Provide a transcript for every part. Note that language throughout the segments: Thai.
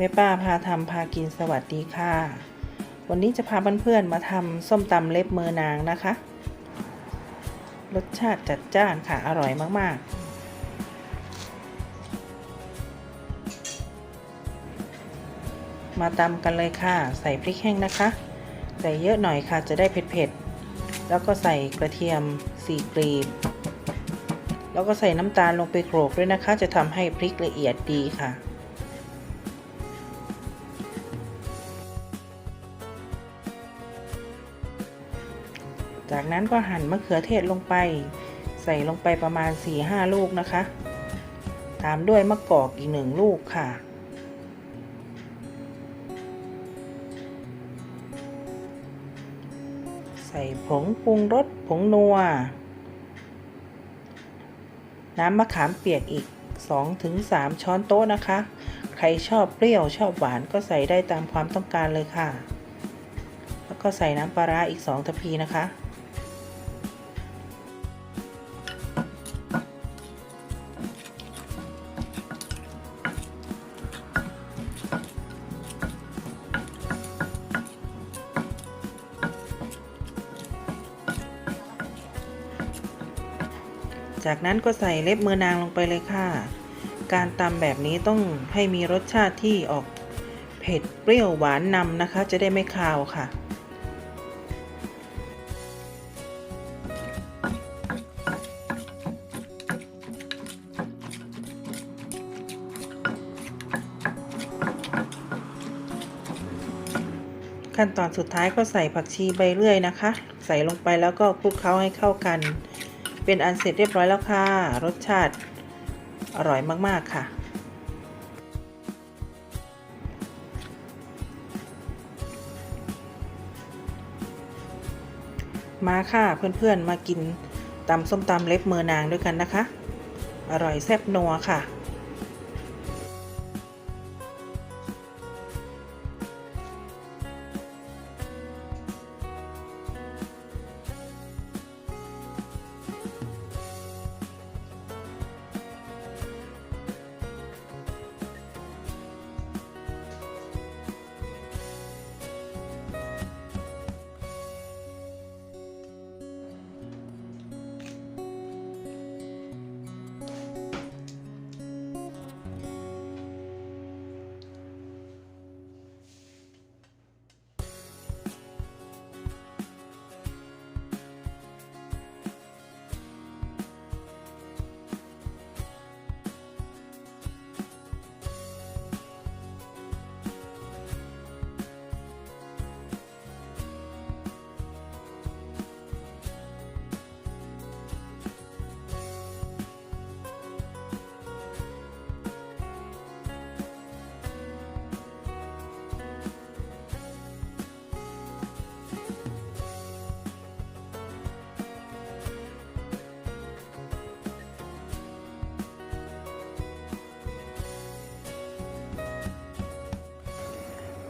แม่ป้าพาทำพากินสวัสดีค่ะ วันนี้จะพาเพื่อนๆมาทำส้มตำเล็บมือนางนะคะ รสชาติจัดจ้านค่ะอร่อยมากๆ มาตำกันเลยค่ะ ใส่พริกแห้งนะคะ ใส่เยอะหน่อยค่ะจะได้เผ็ดๆ แล้วก็ใส่กระเทียมสี่กลีบ แล้วก็ใส่น้ำตาลลงไปโขลกด้วยนะคะ จะทำให้พริกละเอียดดีค่ะ จากนั้นก็หั่นมะเขือเทศลงไป ใส่ลงไปประมาณ 4-5 ลูกนะคะ ตามด้วยมะกอกอีกหนึ่งลูกค่ะ ใส่ผงปรุงรสผงนัว น้ำมะขามเปียกอีก 2-3 ช้อนโต๊ะนะคะ ใครชอบเปรี้ยวชอบหวานก็ใส่ได้ตามความต้องการเลยค่ะแล้วก็ใส่น้ำปลาร้าอีก 2 ทัพพีนะคะ จากนั้นก็ใส่เล็บมือนางลงไปเลยค่ะ การตำแบบนี้ต้องให้มีรสชาติที่ออกเผ็ดเปรี้ยวหวานนำนะคะ จะได้ไม่คาวค่ะ ขั้นตอนสุดท้ายก็ใส่ผักชีใบเลื่อยนะคะ ใส่ลงไปแล้วก็คลุกเคล้าให้เข้ากัน เป็นอันเสร็จเรียบร้อยแล้วค่ะ รสชาติอร่อยมากๆค่ะ มาค่ะเพื่อนๆมากินตำส้มตำเล็บเมือนางด้วยกันนะคะ อร่อยแซ่บนัวค่ะ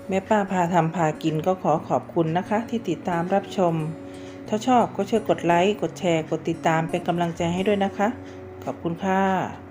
แม่ป้าพาทำพากินก็ขอขอบคุณนะคะ ที่ติดตามรับชม ถ้าชอบก็ช่วยกดไลค์ กดแชร์ กดติดตามเป็นกำลังใจให้ด้วยนะคะ ขอบคุณค่ะ